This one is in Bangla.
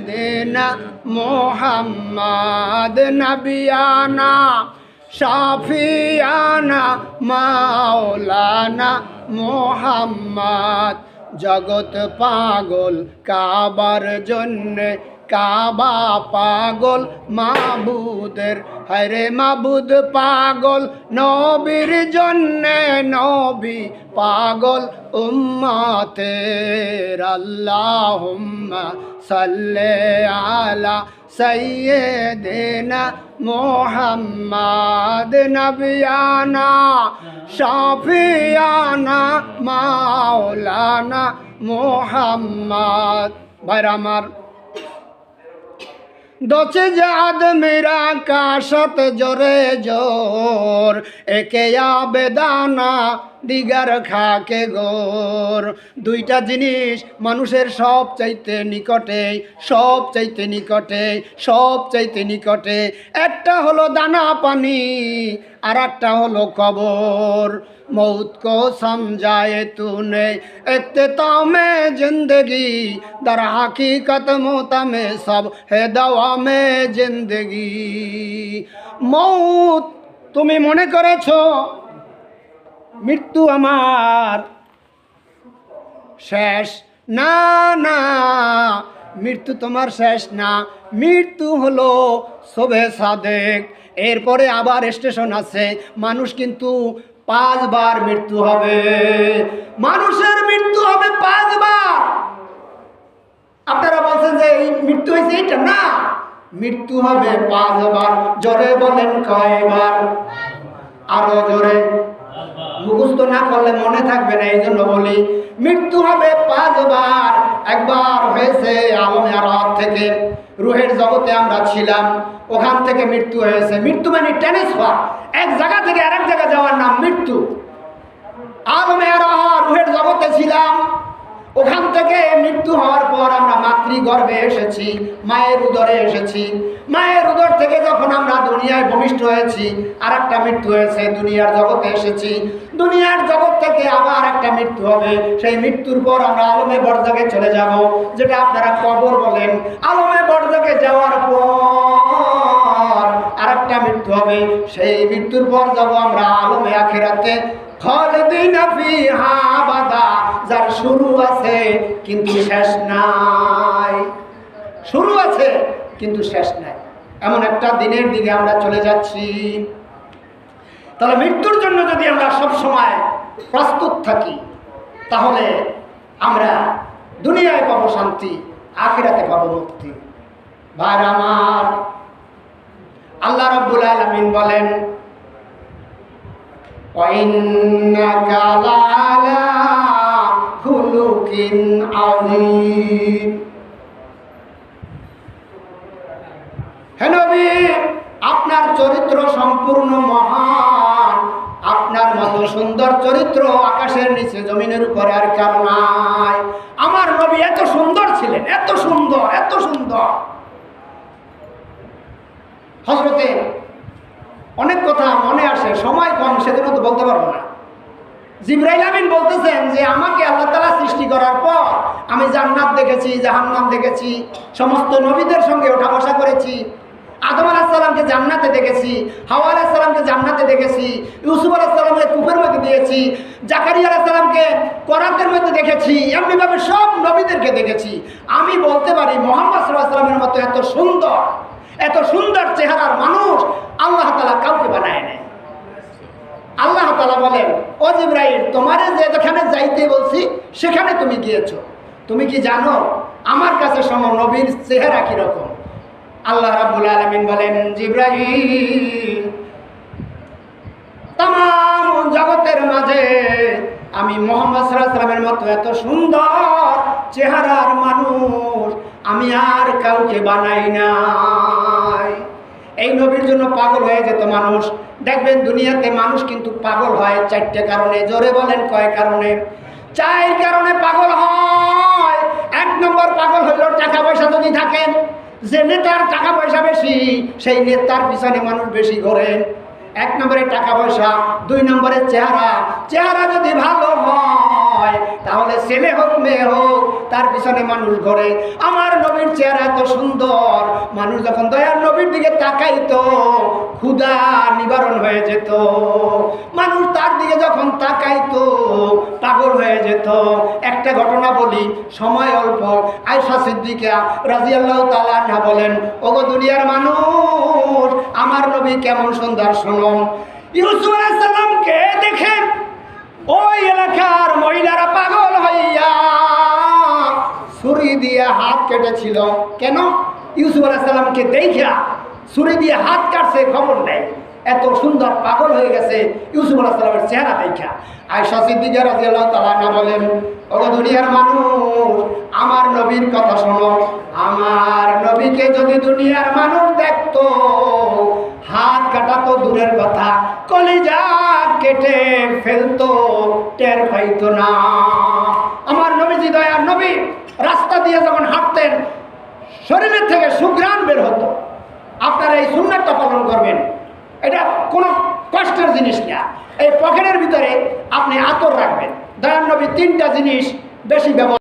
দেনা মোহাম্মদ নবিয়ানা সাফিয়ানা মাওলানা মোহাম্মদ জগৎ পাগল কাবার জন্যে কাবা পাগল মাবুদের। হরে মাবুদ পাগল, নবীর জন্যে নবী পাগল উম্মাতের। আল্লাহুম্মা সাল্লে আলা সৈয়দিনা মোহাম্মদ নবিয়ানা, শাফিয়ানা, মাওলানা মোহাম্মদ। ভাইরা আমার দোচে জাদ মেরা কাশত জোরে জোর একে বেদানা দিগার খাকে গোর। দুইটা জিনিস মানুষের সব চাইতে নিকটে সব চাইতে নিকটে সব চাইতে নিকটে। একটা হলো দানা পানি আর একটা হলো কবর। মৌত কো সমঝায়ে তুনে ইত্তেতাও তামে জিন্দগি, দর হাকিকত মোতামে সব হে দাওয়া মে জিন্দগি। মৌত, তুমি মনে করেছ মৃত্যু আমার। শেষ। না না, মৃত্যু তোমার শেষ না। মৃত্যু হলো শোভে সাদেক। এরপরে আবার স্টেশন আছে। মানুষ কিন্তু পাঁচবার মৃত্যু হবে। মানুষের মৃত্যু হবে পাঁচবার। আপনারা বলছেন যে এই মৃত্যু হয়েছে এইটা? না। মৃত্যু হবে পাঁচবার। জোরে বলেন কয়বার? আরও জোরে। মুখস্থ না করলে মনে থাকবে না এই জন্য বলি, মৃত্যু হবে পাঁচবার একবার হয়েছে আলমে আরাত থেকে, রুহের জগতে আমরা ছিলাম, ওখান থেকে মৃত্যু হয়েছে। মৃত্যু মানে ট্রান্সফার এক জায়গা থেকে আরেক জায়গা যাওয়ার নাম মৃত্যু। আলমে আরাহা রুহের জগতে ছিলাম ওখান থেকে মৃত্যু হওয়ার পর আমরা মাতৃগর্ভে এসেছি, মায়ের উদরে এসেছি। মায়ের উদর থেকে যখন আমরা দুনিয়ায় ভূমিষ্ঠ হয়েছি আর একটা মৃত্যু হয়েছে, দুনিয়ার জগতে এসেছি। দুনিয়ার জগৎ থেকে আবার একটা মৃত্যু হবে। সেই মৃত্যুর পর আমরা আলমে বরজাগে চলে যাব, যেটা আপনারা কবর বলেন। আলমে বরজাগে যাওয়ার পর আর একটা মৃত্যু হবে। সেই মৃত্যুর পর যাব আমরা আলমে আখেরাতে। যার শুরু আছে কিন্তু শেষ নাই। শুরু আছে কিন্তু শেষ নাই। এমন একটা দিনের দিকে আমরা চলে যাচ্ছি। তাহলে মৃত্যুর জন্য যদি আমরা সব সময় প্রস্তুত থাকি, তাহলে আমরা দুনিয়ায় পাবো শান্তি, আখেরাতে পাবো মুক্তি। ভাইরা আমার, আল্লাহ রাব্বুল আলামিন বলেন وإنك لعلى خلق عظيم হে নবী আপনার চরিত্র সম্পূর্ণ মহান আপনার মতো সুন্দর চরিত্র আকাশের নিচে জমিনের উপরে আর কারো নাই আমার নবী এত সুন্দর ছিলেন এত সুন্দর এত সুন্দর হজরতে অনেক কথা মনে আসে, সময় কম, সেজন্য তো বলতে পারব না। জিব্রাইল আমিন বলতেছেন যে, আমাকে আল্লাহ তালা সৃষ্টি করার পর আমি জান্নাত দেখেছি, জাহান্নাম দেখেছি, সমস্ত নবীদের সঙ্গে ওঠা বসা করেছি, আদম আলাহিসাল্লামকে জান্নাতে দেখেছি, হাওয়া আলাহিসাল্লামকে জান্নাতে দেখেছি, ইউসুফ আলাহিসাল্লামকে কূপের মধ্যে দিয়েছি, জাকারিয়া আলাহিসাল্লামকে করাতের মধ্যে দেখেছি, এমনিভাবে সব নবীদেরকে দেখেছি। আমি বলতে পারি, মোহাম্মদ সাল্লাহ সাল্লামের মতো এত সুন্দর এত সুন্দর চেহারার মানুষ আল্লাহ তালা কাউকে বানায় নেয় আল্লাহ তালা বলেন ও জিব্রাহিম তোমারে যে যেখানে যাইতে বলছি, সেখানে তুমি গিয়েছো। তুমি কি জানো, আমার কাছে সম নবীর চেহারা কীরকম? আল্লাহ রাব্বুল আলামিন বলেন জিব্রাহিম তাম জগতের মাঝে আমি মোহাম্মদ সাল্লামের মতো এত সুন্দর চেহারার মানুষ, আমি আর কাউকে বানাই নাই। এই নবীর জন্য পাগল হয়ে যেত মানুষ। দেখবেন দুনিয়াতে মানুষ কিন্তু পাগল হয় চারটে কারণে, জোরে বলেন কয় কারণে? চার কারণে পাগল হয়। এক নম্বর পাগল হইল টাকা পয়সা যদি থাকেন, যে নেতার টাকা পয়সা বেশি, সেই নেতার পিছনে মানুষ বেশি ঘোরে এক নম্বরে টাকা পয়সা, দুই নম্বরে চেহারা। চেহারা যদি ভালো হয় হয়, তাহলে ছেলে হোক, মেয়ে হোক, তার পিছনে মানুষ ঘরে। আমার নবীর চেহারা এত সুন্দর, মানুষ যখন দয়ার নবীর দিকে তাকাইতো, ক্ষুধা নিবারণ হয়ে যেত। মানুষ তার দিকে যখন তাকাইতো, পাগল হয়ে যেত। একটা ঘটনা বলি, সময় অল্প। আয়সা সিদ্দিকা রাজিয়াল্লাহ তালা বলেন, ওগো দুনিয়ার মানুষ, আমার নবী কেমন সুন্দর, শোনো। ইউসুফ আলাইসাল্লামকে দেখে ওই এলাকার মহিলারা পাগল হইয়া ছুরি দিয়ে হাত কেটেছিল। কেন? ইউসুফ আলাইসাল্লামকে দেখা ছুরি দিয়ে হাত কাটছে, খবর নেই। এত সুন্দর পাগল হয়ে গেছে ইউসুফ আলাইসাল্লামের চেহারা দেখা। আয়সা সিদ্দিকা রাজিয়াল্লাহ তালা না বলেন, ওগো দুনিয়ার মানুষ, আমার নবীর কথা শোনো। আমার নবীকে যদি দুনিয়ার মানুষ দেখতো কাটা তো দূরের কথা। কলিজা কেটে ফেলতো, টের পাইতো না। আমার নবীজি দয়ার নবী রাস্তা দিয়ে যখন হাঁটতেন, শরীরের থেকে সুগ্রাণ বের হতো। আপনারা এই সুন্নাতটা পালন করবেন। এটা কোনো কষ্টের জিনিস না। এই পকেটের ভিতরে আপনি আতর রাখবেন। দয়ার নবী তিনটা জিনিস বেশি ব্যবহার